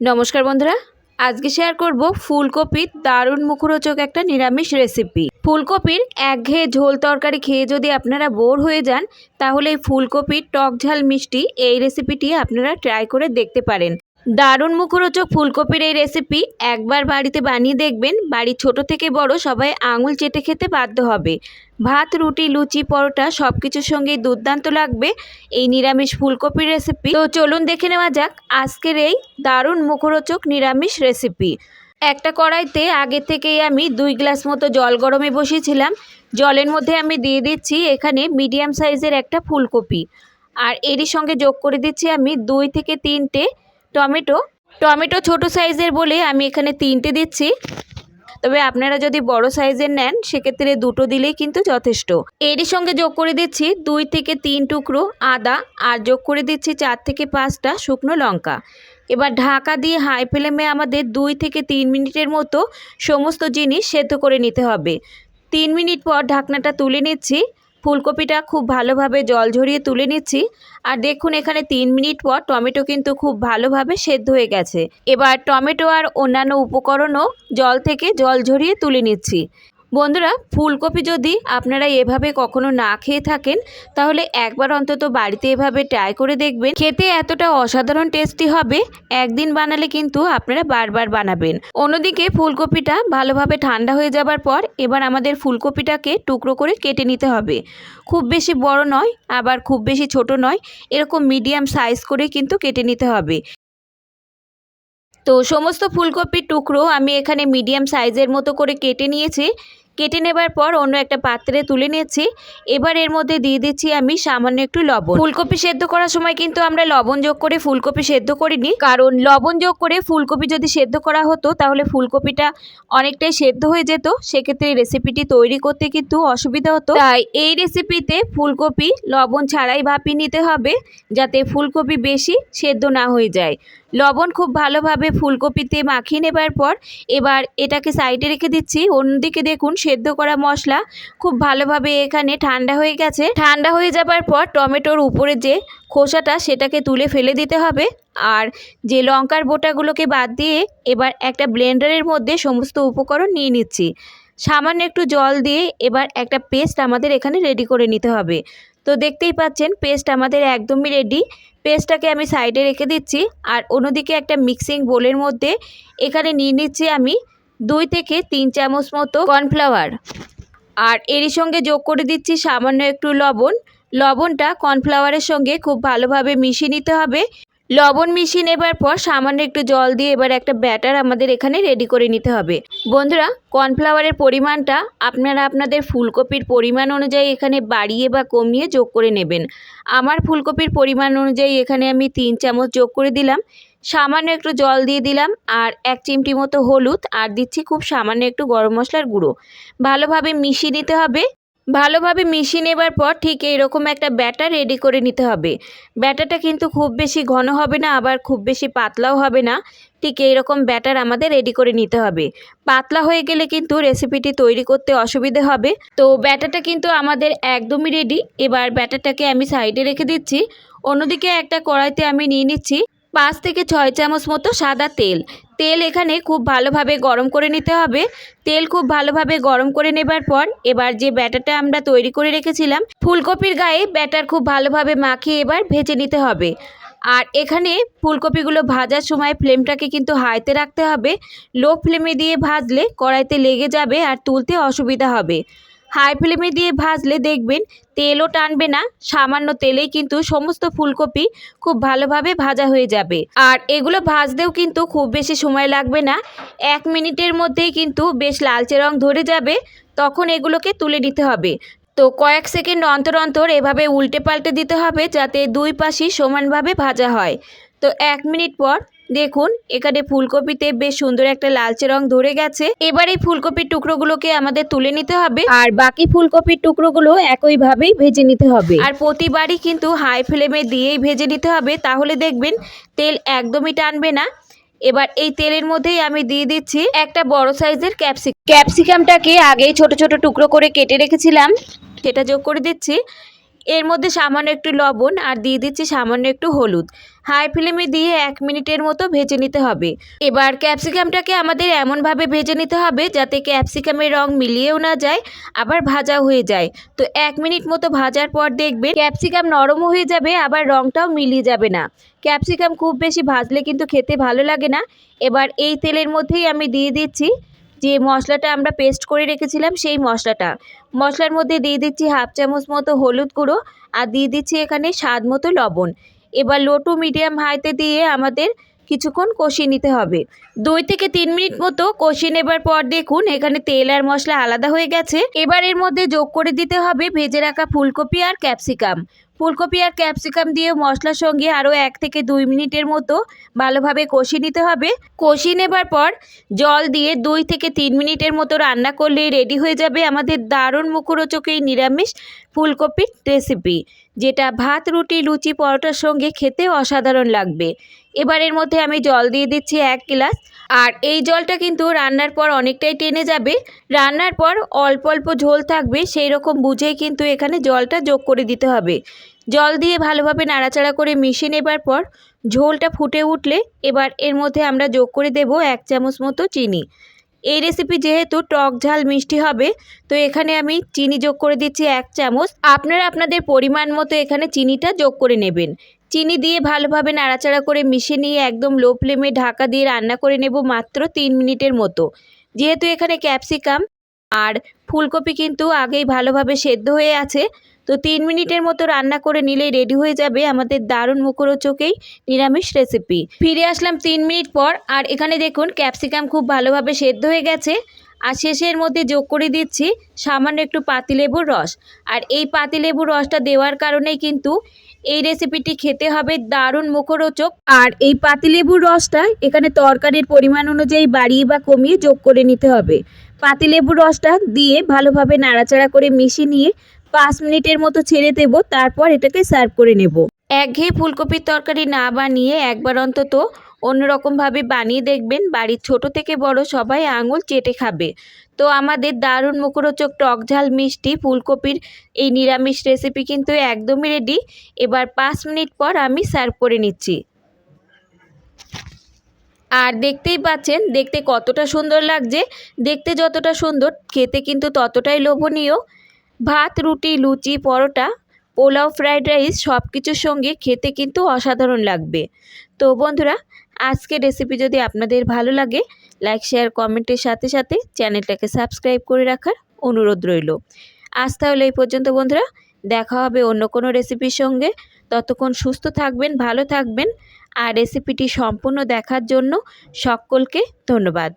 নমস্কার বন্ধুরা, আজকে শেয়ার করব ফুলকপির দারুণ মুখরোচক একটা নিরামিষ রেসিপি ফুলকপির একঘেয়ে ঝোল তরকারি খেয়ে যদি আপনারা বোর হয়ে যান, তাহলে এই ফুলকপির টক ঝাল মিষ্টি এই রেসিপিটি আপনারা ট্রাই করে দেখতে পারেন। দারুণ মুখরোচক ফুলকপির এই রেসিপি একবার বাড়িতে বানিয়ে দেখবেন। বাড়ির ছোট থেকে বড় সবাই আঙুল চেটে খেতে বাধ্য হবে। ভাত, রুটি, লুচি, পরোটা সব কিছুর সঙ্গেই দুর্দান্ত লাগবে এই নিরামিষ ফুলকপির রেসিপি তো চলুন দেখে নেওয়া যাক আজকের এই দারুণ মুখরোচক নিরামিষ রেসিপি একটা কড়াইতে আগে থেকেই আমি দুই গ্লাস মতো জল গরমে বসিয়েছিলাম। জলের মধ্যে আমি দিয়ে দিচ্ছি এখানে মিডিয়াম সাইজের একটা ফুলকপি। আর এরই সঙ্গে যোগ করে দিচ্ছি আমি দুই থেকে তিনটে টমেটো টমেটো ছোট সাইজের বলে আমি এখানে তিনটে দিচ্ছি। তবে আপনারা যদি বড় সাইজের নেন, সেক্ষেত্রে দুটো দিলেই কিন্তু যথেষ্ট। এরই সঙ্গে যোগ করে দিচ্ছি দুই থেকে তিন টুকরো আদা আর যোগ করে দিচ্ছি চার থেকে পাঁচটা শুকনো লঙ্কা। এবার ঢাকা দিয়ে হাই ফ্লেমে আমাদের দুই থেকে তিন মিনিটের মতো সমস্ত জিনিস সেদ্ধ করে নিতে হবে। তিন মিনিট পর ঢাকনাটা তুলে নিচ্ছি। ফুলকপিটা খুব ভালোভাবে জল ঝরিয়ে তুলে নিচ্ছি। আর দেখুন, এখানে তিন মিনিট পর টমেটো কিন্তু খুব ভালোভাবে সেদ্ধ হয়ে গেছে। এবার টমেটো আর অন্যান্য উপকরণও জল থেকে জল ঝরিয়ে তুলে নিচ্ছি। বন্ধুরা, ফুলকপি যদি আপনারা এভাবে কখনো না খেয়ে থাকেন, তাহলে একবার অন্তত বাড়িতে এভাবে ট্রাই করে দেখবেন। খেতে এতটা অসাধারণ টেস্টি হবে, একদিন বানালে কিন্তু আপনারা বারবার বানাবেন। অন্যদিকে ফুলকপিটা ভালোভাবে ঠান্ডা হয়ে যাবার পর এবার আমাদের ফুলকপিটাকে টুকরো করে কেটে নিতে হবে। খুব বেশি বড় নয়, আবার খুব বেশি ছোট নয়, এরকম মিডিয়াম সাইজ করে কিন্তু কেটে নিতে হবে। তো সমস্ত ফুলকপির টুকরো আমি এখানে মিডিয়াম সাইজের মতো করে কেটে নিয়েছি। কেটে নেবার পর অন্য একটা পাত্রে তুলে নিয়েছি। এবার এর মধ্যে দিয়ে দিচ্ছি আমি সামান্য একটু লবণ। ফুলকপি সেদ্ধ করার সময় কিন্তু আমরা লবণ যোগ করে ফুলকপি সেদ্ধ করিনি। কারণ লবণ যোগ করে ফুলকপি যদি সেদ্ধ করা হতো, তাহলে ফুলকপিটা অনেকটাই সেদ্ধ হয়ে যেত। সেক্ষেত্রে রেসিপিটি তৈরি করতে কিন্তু অসুবিধা হতো। তাই এই রেসিপিতে ফুলকপি লবণ ছাড়াই ভাপিয়ে নিতে হবে, যাতে ফুলকপি বেশি সেদ্ধ না হয়ে যায়। লবণ খুব ভালোভাবে ফুলকপিতে মাখিয়ে নেবার পর এবার এটাকে সাইডে রেখে দিচ্ছি। অন্যদিকে দেখুন সেদ্ধ করা মশলা খুব ভালোভাবে এখানে ঠান্ডা হয়ে গেছে। ঠান্ডা হয়ে যাবার পর টমেটোর উপরে যে খোসাটা সেটাকে তুলে ফেলে দিতে হবে। আর যে লঙ্কার বোটাগুলোকে বাদ দিয়ে এবার একটা ব্লেন্ডারের মধ্যে সমস্ত উপকরণ নিয়ে নিচ্ছি। সামান্য একটু জল দিয়ে এবার একটা পেস্ট আমাদের এখানে রেডি করে নিতে হবে। তো দেখতেই পাচ্ছেন, পেস্ট আমাদের একদমই রেডি। পেস্টটাকে আমি সাইডে রেখে দিচ্ছি। আর অন্যদিকে একটা মিক্সিং বোলের মধ্যে এখানে নিয়ে নিচ্ছি আমি দুই থেকে তিন চামচ মতো কর্নফ্লাওয়ার। আর এরই সঙ্গে যোগ করে দিচ্ছি সামান্য একটু লবণ। লবণটা কর্নফ্লাওয়ারের সঙ্গে খুব ভালোভাবে মিশিয়ে নিতে হবে। লবণ মিশিয়ে নেবার পর সামান্য একটু জল দিয়ে এবার একটা ব্যাটার আমাদের এখানে রেডি করে নিতে হবে। বন্ধুরা, কর্নফ্লাওয়ারের পরিমাণটা আপনারা আপনাদের ফুলকপির পরিমাণ অনুযায়ী এখানে বাড়িয়ে বা কমিয়ে যোগ করে নেবেন। আমার ফুলকপির পরিমাণ অনুযায়ী এখানে আমি তিন চামচ যোগ করে দিলাম। সামান্য একটু জল দিয়ে দিলাম আর এক চিমটি মতো হলুদ আর দিচ্ছি খুব সামান্য একটু গরম মশলার গুঁড়ো। ভালোভাবে মিশিয়ে নিতে হবে। ভালোভাবে মিশিয়ে নেবার পর ঠিক এইরকম একটা ব্যাটার রেডি করে নিতে হবে। ব্যাটারটা কিন্তু খুব বেশি ঘন হবে না, আবার খুব বেশি পাতলাও হবে না। ঠিক এইরকম ব্যাটার আমাদের রেডি করে নিতে হবে। পাতলা হয়ে গেলে কিন্তু রেসিপিটি তৈরি করতে অসুবিধে হবে। তো ব্যাটারটা কিন্তু আমাদের একদমই রেডি। এবার ব্যাটারটাকে আমি সাইডে রেখে দিচ্ছি। অন্যদিকে একটা কড়াইতে আমি নিয়ে নিচ্ছি পাঁচ থেকে ছয় চামচ মতো সাদা তেল। তেল এখানে খুব ভালোভাবে গরম করে নিতে হবে। তেল খুব ভালোভাবে গরম করে নেবার পর এবার যে ব্যাটারটা আমরা তৈরি করে রেখেছিলাম, ফুলকপির গায়ে ব্যাটার খুব ভালোভাবে মাখিয়ে এবার ভেজে নিতে হবে। আর এখানে ফুলকপিগুলো ভাজার সময় ফ্লেমটাকে কিন্তু হাইতে রাখতে হবে। লো ফ্লেমে দিয়ে ভাজলে কড়াইতে লেগে যাবে আর তুলতে অসুবিধা হবে। হাই ফ্লেমে দিয়ে ভাজলে দেখবেন তেলও টানবে না, সামান্য তেলেই কিন্তু সমস্ত ফুলকপি খুব ভালোভাবে ভাজা হয়ে যাবে। আর এগুলো ভাজতেও কিন্তু খুব বেশি সময় লাগবে না, এক মিনিটের মধ্যেই কিন্তু বেশ লালচে রং ধরে যাবে, তখন এগুলোকে তুলে নিতে হবে। তো কয়েক সেকেন্ড অন্তর অন্তর এভাবে উল্টে পাল্টে দিতে হবে যাতে দুই পাশই সমানভাবে ভাজা হয়। তো এক মিনিট পর দেখুন, এখানে ফুলকপিতে বেশ সুন্দর একটা লালচে রং ধরে গেছে। এবার এই ফুলকপির টুকরোগুলোকে আমাদের তুলে নিতে হবে। আর বাকি ফুলকপির টুকরোগুলো একইভাবেই ভেজে নিতে হবে। আর প্রতিবারই কিন্তু হাই ফ্লেমে দিয়েই ভেজে নিতে হবে। তাহলে দেখবেন, তেল একদমই টানবে না। এবার এই তেলের মধ্যেই আমি দিয়ে দিচ্ছি একটা বড় সাইজের ক্যাপসিক ক্যাপসিকামটাকে আগেই ছোট ছোট টুকরো করে কেটে রেখেছিলাম। সেটা যোগ করে দিচ্ছি। এর মধ্যে সামান্য একটু লবণ আর দিয়ে দিচ্ছি সামান্য একটু হলুদ। হাই ফ্লেমে দিয়ে এক মিনিটের মতো ভেজে নিতে হবে। এবার ক্যাপসিকামটাকে আমাদের এমনভাবে ভেজে নিতে হবে যাতে ক্যাপসিকামের রং মিলিয়েও না যায়, আবার ভাজা হয়ে যায়। তো এক মিনিট মতো ভাজার পর দেখবেন ক্যাপসিকাম নরম হয়ে যাবে, আবার রংটাও মিলিয়ে যাবে না। ক্যাপসিকাম খুব বেশি ভাজলে কিন্তু খেতে ভালো লাগে না। এবার এই তেলের মধ্যেই আমি দিয়ে দিচ্ছি যে মশলাটা আমরা পেস্ট করে রেখেছিলাম, সেই মশলাটা। মশলার মধ্যে দিয়ে দিচ্ছি হাফ চামচ মতো হলুদ গুঁড়ো আর দিয়ে দিচ্ছি এখানে স্বাদ মতো লবণ। এবার লো টু মিডিয়াম হাইতে দিয়ে আমাদের কিছুক্ষণ কষিয়ে নিতে হবে। দুই থেকে তিন মিনিট মতো কষিয়ে নেবার পর দেখুন এখানে তেল আর মশলা আলাদা হয়ে গেছে। এবার এর মধ্যে যোগ করে দিতে হবে ভেজে রাখা ফুলকপি আর ক্যাপসিকাম ফুলকপি আর ক্যাপসিকাম দিয়ে মশলার সঙ্গে আরও এক থেকে দুই মিনিটের মতো ভালোভাবে কষিয়ে নিতে হবে। কষিয়ে নেবার পর জল দিয়ে দুই থেকে তিন মিনিটের মতো রান্না করলে রেডি হয়ে যাবে আমাদের দারুণ মুখরোচক এই নিরামিষ ফুলকপির রেসিপি যেটা ভাত, রুটি, লুচি, পরোটার সঙ্গে খেতে অসাধারণ লাগবে। এবার এর মধ্যে আমি জল দিয়ে দিচ্ছি এক গ্লাস আর এই জলটা কিন্তু রান্নার পর অনেকটাই টেনে যাবে। রান্নার পর অল্প অল্প ঝোল থাকবে, সেই রকম বুঝেই কিন্তু এখানে জলটা যোগ করে দিতে হবে। জল দিয়ে ভালোভাবে নাড়াচাড়া করে মিশিয়ে নেবার পর ঝোলটা ফুটে উঠলে এবার এর মধ্যে আমরা যোগ করে দেব এক চামচ মতো চিনি। এই রেসিপি যেহেতু টক ঝাল মিষ্টি হবে, তো এখানে আমি চিনি যোগ করে দিচ্ছি এক চামচ। আপনারা আপনাদের পরিমাণ মতো এখানে চিনিটা যোগ করে নেবেন। চিনি দিয়ে ভালোভাবে নাড়াচাড়া করে মিশিয়ে নিয়ে একদম লো ফ্লেমে ঢাকা দিয়ে রান্না করে নেব মাত্র তিন মিনিটের মতো। যেহেতু এখানে ক্যাপসিকাম আর ফুলকপি কিন্তু আগেই ভালোভাবে সেদ্ধ হয়ে আছে, তো তিন মিনিটের মতো রান্না করে নিলেই রেডি হয়ে যাবে আমাদের দারুণ মুখরোচকেই নিরামিষ রেসিপি। ফিরে আসলাম তিন মিনিট পর, আর এখানে দেখুন ক্যাপসিকাম খুব ভালোভাবে সেদ্ধ হয়ে গেছে। আর শেষের মধ্যে যোগ করে দিচ্ছি সামান্য একটু পাতিলেবুর রস। আর এই পাতিলেবুর রসটা দেওয়ার কারণেই কিন্তু এই রেসিপিটি খেতে হবে দারুণ মুখরোচক। আর এই পাতিলেবুর রসটা এখানে তরকারির পরিমাণ অনুযায়ী বাড়িয়ে বা কমিয়ে যোগ করে নিতে হবে। পাতিলেবুর রসটা দিয়ে ভালোভাবে নাড়াচাড়া করে মিশিয়ে নিয়ে পাঁচ মিনিটের মতো ছেড়ে দেব, তারপর এটাকে সার্ভ করে নেব। একঘেয়ে ফুলকপির তরকারি না বানিয়ে একবার অন্তত অন্যরকমভাবে বানিয়ে দেখবেন, বাড়ির ছোট থেকে বড় সবাই আঙুল চেটে খাবে। তো আমাদের দারুণ মুখরোচক টক ঝাল মিষ্টি, ফুলকপির এই নিরামিষ রেসিপি কিন্তু একদমই রেডি এবার পাঁচ মিনিট পর আমি সার্ভ করে নিচ্ছি। আর দেখতেই পাচ্ছেন, দেখতে কতটা সুন্দর লাগছে। দেখতে যতটা সুন্দর, খেতে কিন্তু ততটাই লোভনীয়। ভাত, রুটি, লুচি, পরোটা, পোলাও, ফ্রাইড রাইস সব কিছুর সঙ্গে খেতে কিন্তু অসাধারণ লাগবে। তো বন্ধুরা আজকের রেসিপি যদি আপনাদের ভালো লাগে লাইক শেয়ার কমেন্টের সাথে সাথে চ্যানেলটাকে সাবস্ক্রাইব করে রাখার অনুরোধ রইল। আজ তাহলে এই পর্যন্ত বন্ধুরা, দেখা হবে অন্য কোনো রেসিপির সঙ্গে। ততক্ষণ সুস্থ থাকবেন, ভালো থাকবেন। আর রেসিপিটি সম্পূর্ণ দেখার জন্য সকলকে ধন্যবাদ।